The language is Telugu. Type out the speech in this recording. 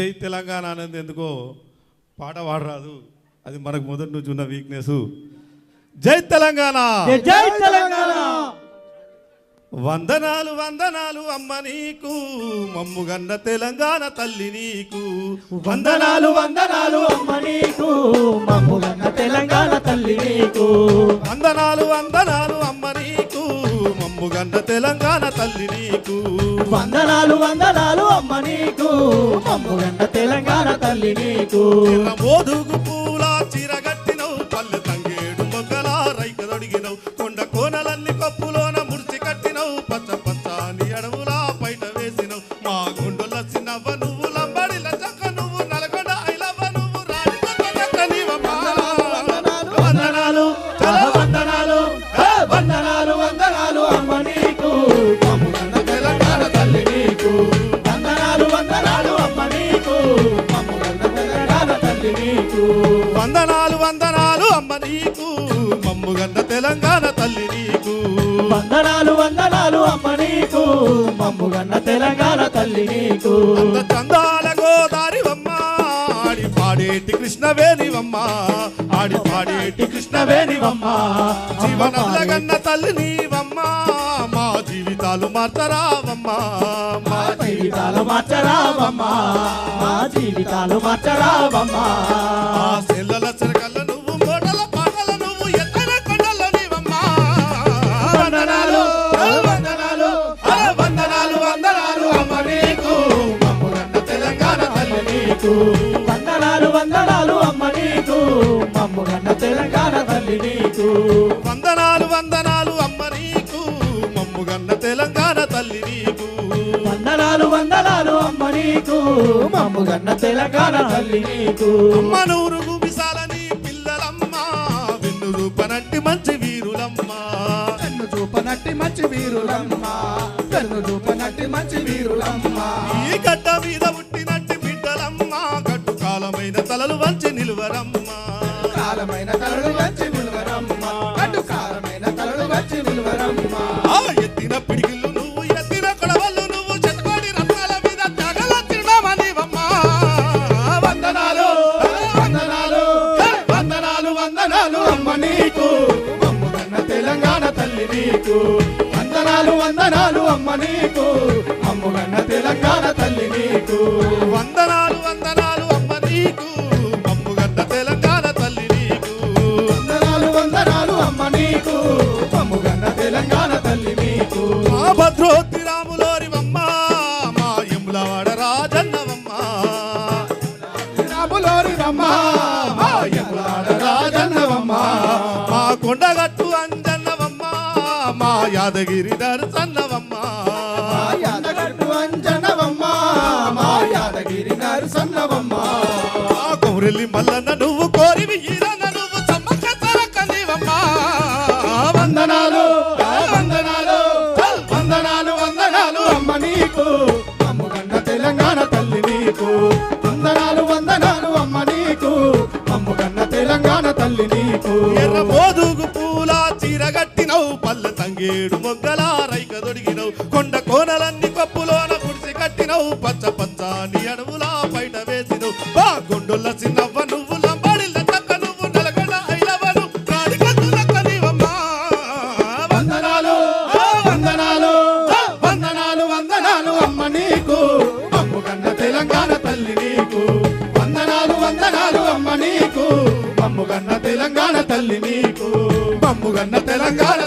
జై తెలంగాణ అనేది ఎందుకో పాట పాడరాదు. అది మనకు మొదటి నుంచి ఉన్న వీక్నెస్ జై తెలంగాణ! జై తెలంగాణ! వందనాలు వందనాలు అమ్మ నీకు. మమ్ముగన్న తెలంగాణ తల్లి నీకు. వందనాలు వందనాలు అమ్మ నీకు. నీకు. వందనాలు వందనాలు అమ్మ నీకు. మమ్ములన్న తెలంగాణ తల్లి నీకు. మోదుగు పూల చిరగట్టినవు పల్లె తంగేడు మొగ్గల రైక దొడిగినవు కొండ కోనలన్నీ కప్పులోన ముడిచి కట్టినవు పచ్చ పచ్చాని అడవులా బయట వేసినవు. మా గుండెల చిన్నవ్వ నువ్వు లంబడిల చక్క నువ్వు నల్గొండ ఐలవ్వ నువ్వు నీవమ్మ. వందనాలు వందనాలు వందనాలు వందనాలు అమ్మ నీకు. మమ్ముగన్న తెలంగాణ తల్లి నీకు. వందనాలు వందనాలు అమ్మ నీకు. మమ్ముగన్న తెలంగాణ తల్లి నీకు. అంత చందాల గోదారివమ్మ ఆడి పాడేటి కృష్ణవేణివమ్మ. ఆడి పాడేటి కృష్ణవేణివమ్మ. జీవనగన్న తల్లి నీవమ్మ. మా జీవితాలు మార్చరావమ్మ. మా జీవితాలు మార్చరావమ్మా. మా జీవితాలు మార్చరావమ్మా. తల్లి నీకు. వందనాలు వందనాలు అమ్మ నీకు మమ్ముగన్న తెలంగాణ తల్లి నీకు. వందనాలు వందనాలు అమ్మ నీకు మమ్ముగన్న తెలంగాణ తల్లి నీకు. అమ్మ నూరు గుమిసాలని పిల్లలమ్మ. వెన్ను రూపనంటి మంచి వీరులమ్మ. కన్ను చూపనట్టి మంచి వీరులమ్మ. కన్ను చూపనట్టి మంచి వీరులమ్మ. ఈ గడ్డ మీద పుట్టినట్టి బిడ్డలమ్మ. గట్టు కాలమైన తలలు వంచి నిలువరమ్మ. కాలమైన తలలు వందనాలు అమ్మ నీకు. మమ్ముగన్న తెలంగాణ తల్లి నీకు. వందనాలు వందనాలు అమ్మ నీకు. మమ్ముగడ్డ తెలంగాణ తల్లి నీకు. వందనాలు వందనాలు అమ్మ నీకు. మమ్ముగన్న తెలంగాణ తల్లి నీకు. మా భద్రోత్తి రాములోరివమ్మ మా ఎములవాడ రాజన్నవమ్మ రాములోరి రమ్మ మా రాజన్నవమ్మ మా కొండగట్టు మా యాదగిరి దర్శన్నవమ్మ మా యాదగట్టు అంజనవమ్మ మా యాదగిరి నరసన్నవమ్మ చీరగట్టినవు తంగేడు మొగ్గల రైక దొడిగినవు. కొండ కోనలన్నీ కప్పులోన పుడిసి కట్టినవు. పచ్చ పచ్చాని అడవులా బయట వేసినవు. బా గుండుల చిన్నవ్వ నువ్వు లంబాడిల్ల చక్క నువ్వు ఐలవను నీవమ్మా వందనాలు వందనాలు వందనాలు వందనాలు అమ్మ నీకు. తెలంగాణ తల్లి నీకు. వందనాలు వందనాలు అమ్మ నీకు. అమ్ముగన్న తెలంగాణ తల్లి నీకు. అమ్ముగన్న తెలంగాణ